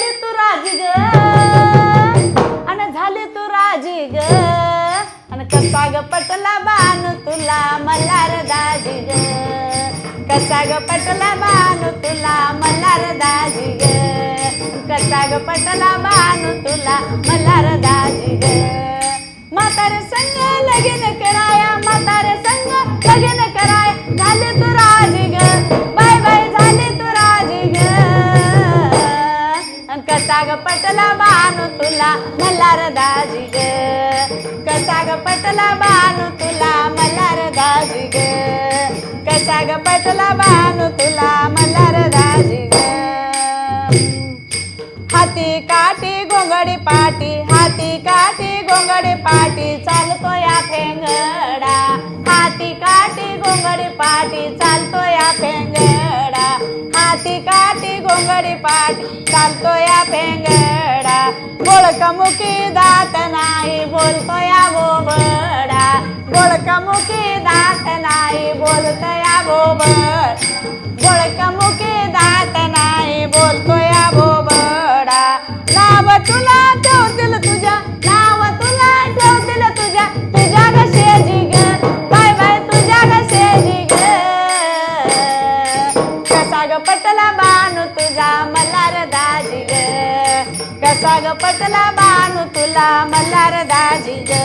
झाली तू राजी ग. अन झाली तू राजी ग. अन कसा ग पटला बानू तुला मल्हार दाजी ग. कसा ग पटला बानू तुला मल्हार दाजी ग. कसा ग पटला बानू तुला मल्हार दाजी ग. म्हातारे संग लगीन कराया म्हातारे संग लगीन कराय. झाले तू राजी ग पटला बानू तुला मल्हार दाजी ग. कसा ग पटला बानू तुला मल्हार दाजी ग. कसा ग पटला बानू तुला मल्हार दाजी ग. हाती काठी गोंगडी पाटी हाती काठी गोंगडी पाटी चालतो या फेंगडा. हाती का गोंगडी पाटी चालतो या फेंगडा हाती काठी गोंगडी पाटी चालतो या फेंगडा बोळकमुखी दात नाही बोलतो या बोबडा. बोळकमुखी दात नाही बोलतो या बोबड. बोळकमुखी ग पटला बानू तुझा मल्हार दाजी ग कसा ग पटला बानू तुला मल्हार दाजी ग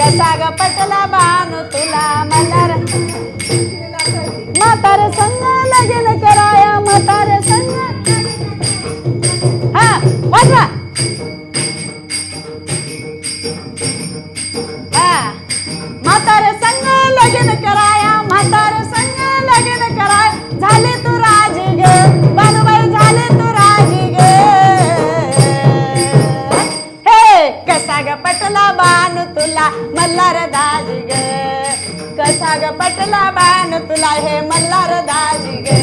कसा ग पटला बानू तुला मल्हार म्हातार संग लगेल कराया म्हातार संग हा वाजवा. हा म्हातार संग लगेल कराया कसा ग पटला बाण तुला मल्हार दाजी ग. कसा ग पटला बाण तुला हे मल्हार दाजी ग.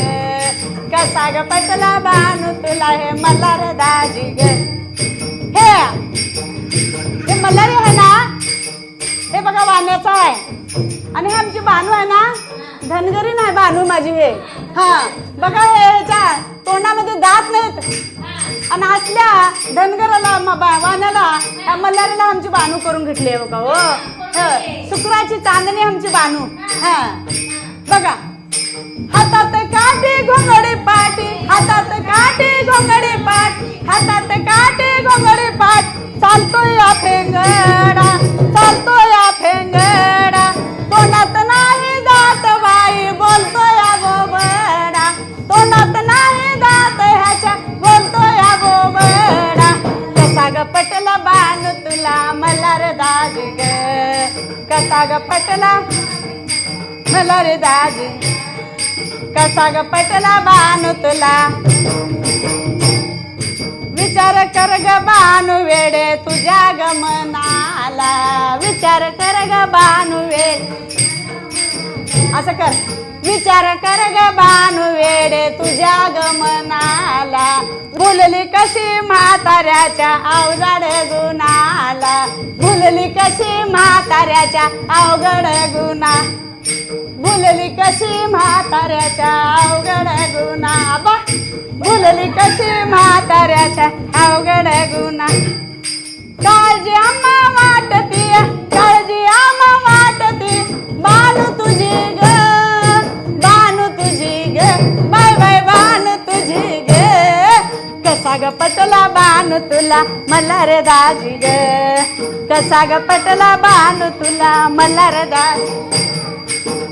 कसा ग पटला बाण तुला हे मल्हार दाजी ग. हे हे मल्हारी आहे ना? हे बघा वाण्याचं आहे. आणि हे आमची बानू आहे ना? धनगरी नाही बानू माझी हे. हा बघा हे तोंडामध्ये दात नाहीत. आणि असल्या धनगराला म- बा- वाण्याला मल्हारीला आमची बानू करून घेतली आहे बघा हो हं. शुक्राची चांदणी आमची बानू हा बघा हातात काठी घोंगडी पाठी हातात कसा ग पटला रे दाजी कसा ग पटला बानू तुला विचार कर ग बानू वेडे तुझ्या गमनाला विचार कर ग बानू वेड. असं कर. विचार कर ग बानू वेडे तुझ्या गमनाला. भुलली कशी म्हाताऱ्याच्या अवघड गुणाला. भुलली कशी म्हाताऱ्याच्या अवघड गुणा. भुलली कशी म्हाताऱ्याच्या अवघड गुणा. बा भुलली कशी म्हाताऱ्याच्या अवघड गुणा. काळजी अम्मा वाटते. बानू तुला मल्हार दाजी ग कसा ग पटला बानू तुला मल्हार दाजी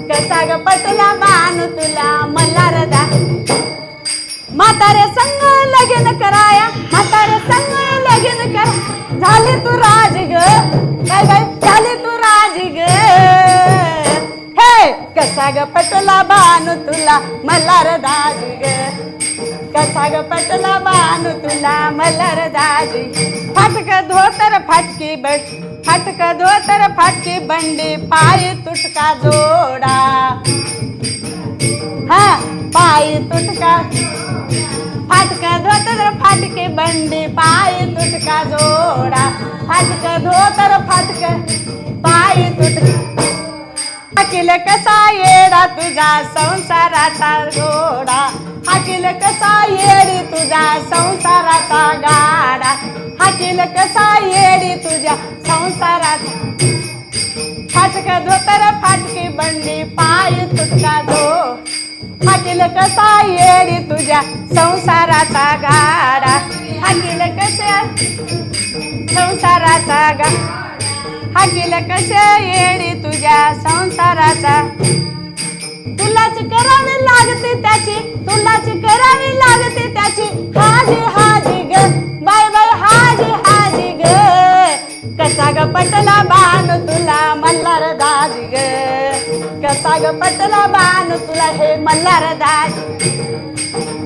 कसा ग पटला बानू तुला मल्हार दा म्हातारे संग लगीन कराया म्हातारे संग लगीन करा झाली तू राज ग. काय काय झाली तू राज ग. हे कसा ग पटला बानू तुला मल्हार दाजी ग कसा ग पटला बानू तुला मलर दाजी? फाटक धोतर फाटकी बट फाटक धोतर फाटकी बंडी पाय तुटका जोडा. हा पाय तुटका. फाटक धोतर फाटकी बंडी पाय तुटका जोडा. फाटक धोतर फाटक पाय तुटका. हाकील कसा येडा तुझा संसाराचा गोडा हाकील कसा येडी तुझा संसाराचा गाडा? हाकील कसा येडी तुझ्या संसाराचा? फाटक धोतर फाटकी बंडी पाय तुटका धो. हाकील कसा येडी तुझ्या संसाराचा गाडा? हाकील कसा संसाराचा गाडा? हाजील कशा येणी तुझ्या संसाराचा? तुलाच करावी लागते त्याची तुलाच करावी लागते त्याची. हाजी हाजी ग बाय बाय हाजी हाजी ग. कसा ग पटला बाण तुला मल्हार दाजी ग? कसा ग पटला बाण तुला हे मल्हार दाजी.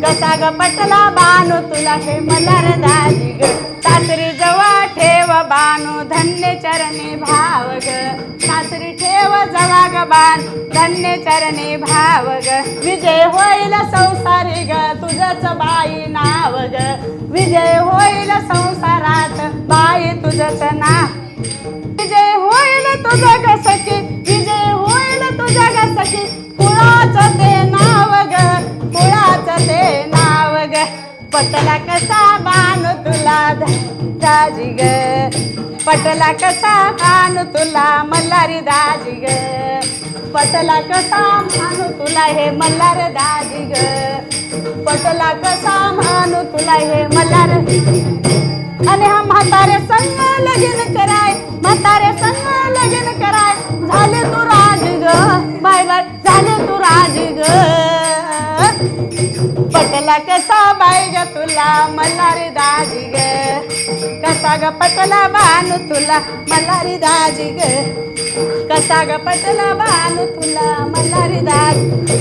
कसा ग पटला बानू तुला हे मल्हार दाजी ग. सासरी जवा ठेव बाणू धन्य चरणी भाव ग. सासरी ठेव जवा ग बाण धन्य चरणी भाव ग. विजय होईल संसारी ग तुझच बाई नाव ग. विजय होईल संसारात बाई तुझच ना विजय होईल तुझं ग सखी. विजय होईल ग सखी कुळाचं ते नाव ग कुळाचं ते नाव ग. पटला कसा बानू तुला दाजी ग. पटला कसा बानू तुला मल्हारी दाजी ग. पटला कसा मानू तुला हे मल्हार दाजी ग. पटला कसा मानू तुला हे मल्हार आणि हा म्हातारे संग लगीन कराय म्हातारे संग लगीन कराय. झाले तू पटला कसा बाय ग तुला मल्हारी दाजी ग. कसा ग पटला बानू तुला मल्हारी दाजी ग. कसा ग पटला बानू तुला मल्हारी दाजी